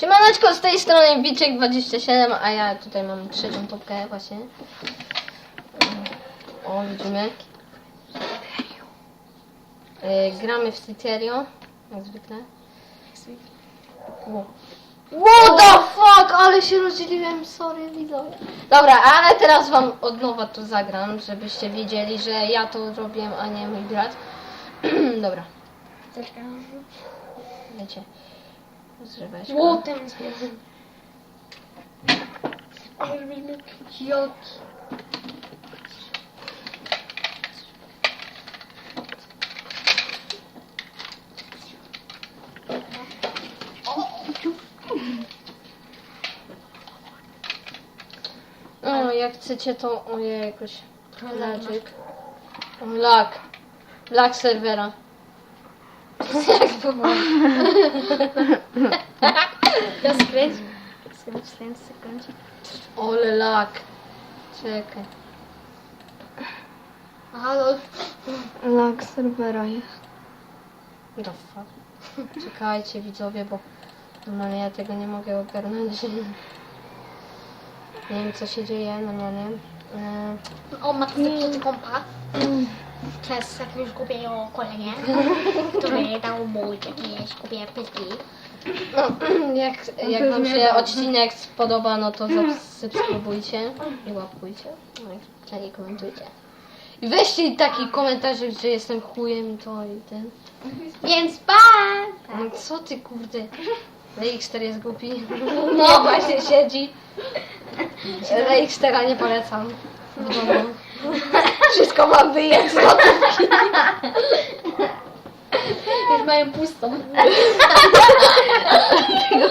Siemaneczko, z tej strony Biczek27, a ja tutaj mam trzecią topkę właśnie. O, widzimy. E, gramy w Citerio, jak zwykle. Wow. What the fuck, ale się rozdzieliłem, sorry widzowie. Dobra, ale teraz wam od nowa to zagram, żebyście wiedzieli, że ja to robiłem, a nie mój brat. Dobra, wiecie. Zryweczka. Łotem zbieram. Joki. No, jak chcecie to, ojej, jakoś laczyk. O, Lak. Lak serwera. Jak to było? Ja skręć. Skręć, skręć, skręć. Ole lak. Czekaj. Aha, no. Lag serwera jest. The fuck. Czekajcie widzowie, bo normalnie ja tego nie mogę ogarnąć. Nie wiem co się dzieje normalnie. E, O, ma zepsuty kompa. Przez jakiegoś głupiego kolegę, który dał mu jakieś głupie pytki. No, jak, jak wam się odcinek spodoba, no to subskrybujcie i łapkujcie. No i komentujcie. I weźcie taki komentarz, że jestem chujem i to i ten. Więc pa! No co ty kurde? LX4 jest głupi. No właśnie siedzi. LX4 nie polecam. W domu. Wszystko mam wyjeść z lodówki. Już mają pustą.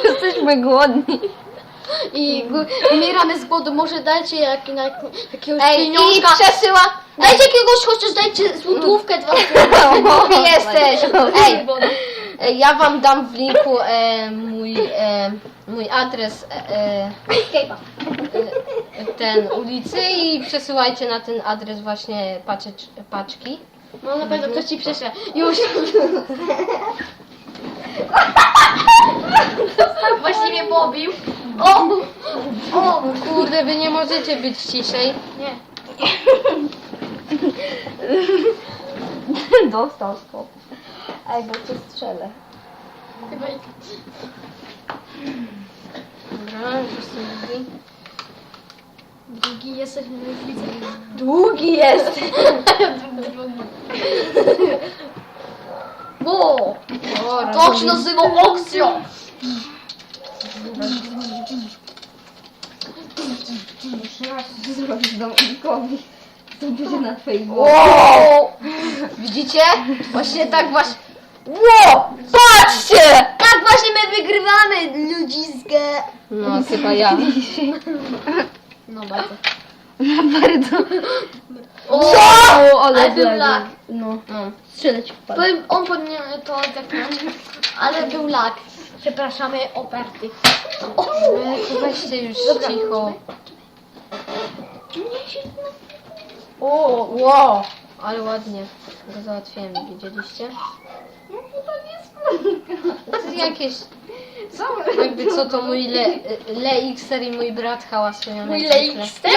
Jesteśmy głodni. I gu- umieramy z głodu. Może dajcie jak, na, jakiegoś Ej, i pieniążka. przesyła. Dajcie jakiegoś, chociaż dajcie złotówkę, dwa Głupi jesteś. Ej, ja wam dam w linku e, mój, e, mój adres e, e, e, ten ulicy i przesyłajcie na ten adres właśnie paczecz, paczki. No na pewno ktoś ci prześle. Już. Właściwie pobił. O! O! Kurde, wy nie możecie być ciszej. Nie. Dostał skop. Ej, bo cię strzelę. Chyba i- Dobra, już jestem drugi. Drugi jesteśmy już widzę. Długi jest. Bo! To się nazywa aukcją! Jeszcze raz zrobisz dominkowi. To będzie na Facebooku. Wow! Widzicie? Właśnie tak właśnie. Wow! Patrzcie! Tak właśnie my wygrywamy ludziskę! No, chyba ja. No bardzo. Bardzo. O! O, ale Ale był wlazł. lag. No. No. Strzelać w pan. Powiem, on powinien to ogarnąć, ale był lag. Przepraszamy, operty. O! Ej, Weźcie już cicho. O, wow! Ale ładnie go załatwiłem, widzieliście? To jest jakieś... Jakby co to mój Le, Leixer i mój brat hałasują. Mój zwykle. lejkster?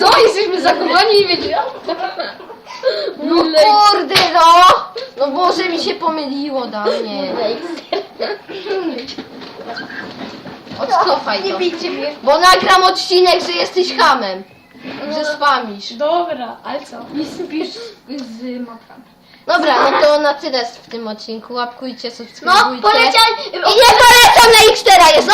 Co? Jesteśmy zachowani i wiedziałam? No kurde no! No Boże mi się pomyliło dawniej. Odcofaj Nie to. bijcie mnie. Bo nagram odcinek, że jesteś hamem. Że spamisz. Dobra, ale co? Nie sypiesz z matkami. Dobra, no to na tyle w tym odcinku. Łapkujcie, No, subskrybujcie. I nie polecam na X4 jest!